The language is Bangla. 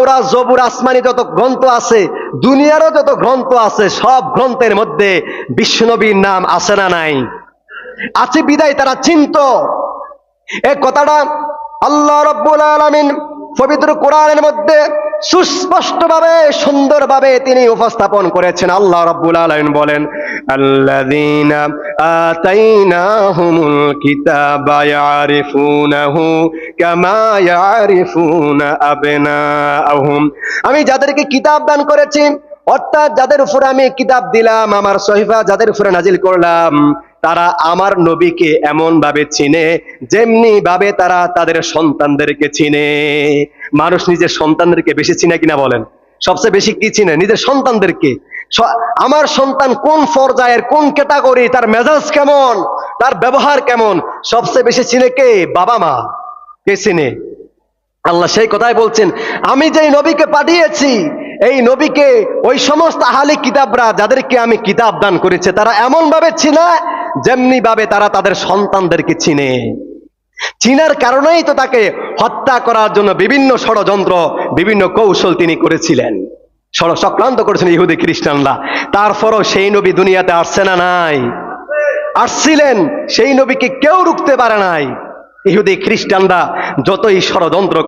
ওরা জবুর আসমানি যত গ্রন্থ আছে, দুনিয়ারও যত গ্রন্থ আছে, সব গ্রন্থের মধ্যে বিষ্ণবীর নাম আছে না নাই? আছে বিদায়, তারা চিন্ত। এ কথাটা আল্লাহ রব্বুল আলমিন পবিত্র কোরআনের মধ্যে সুস্পষ্টভাবে, সুন্দরভাবে তিনি উপস্থাপন করেছেন। আল্লাহ রব্বুল আলামিন বলেন আমি যাদেরকে কিতাব দান করেছি, অর্থাৎ যাদের উপরে আমি কিতাব দিলাম, আমার সহিফা যাদের উপরে নাজিল করলাম তারা আমার নবীকে এমন ভাবে চিনে যেমনি ভাবে তারা তাদের সন্তানদেরকে চিনে। মানুষ নিজের সন্তানদেরকে বেশি চিনে কিনা বলেন? সবচেয়ে বেশি কি চিনে? নিজের সন্তানদেরকে। আমার সন্তান কোন পর্যায়ের, কোন ক্যাটাগরি, তার মেজাজ কেমন, তার ব্যবহার কেমন, সবচেয়ে বেশি চিনে কে? বাবা মা। কে চিনে? আল্লাহ সেই কথাই বলছেন, আমি যেই নবীকে পাঠিয়েছি, এই নবীকে ওই সমস্ত আহালি কিতাবরা, যাদেরকে আমি কিতাব দান করেছে, তারা এমন ভাবে যেমনি ভাবে তারা তাদের সন্তানদেরকে চিনে। চিনার কারণেই তো তাকে হত্যা করার জন্য বিভিন্ন ষড়যন্ত্র, বিভিন্ন কৌশল তিনি করেছিলেন। ষড় চক্রান্ত করেছেন ইহুদি খ্রিস্টানরা। তারপরও সেই নবী দুনিয়াতে আসছে না নাই? আসছিলেন, সেই নবীকে কেউ রুখতে পারে নাই? ইহুদি খ্রিস্টানরা যতই ষড়যন্ত্র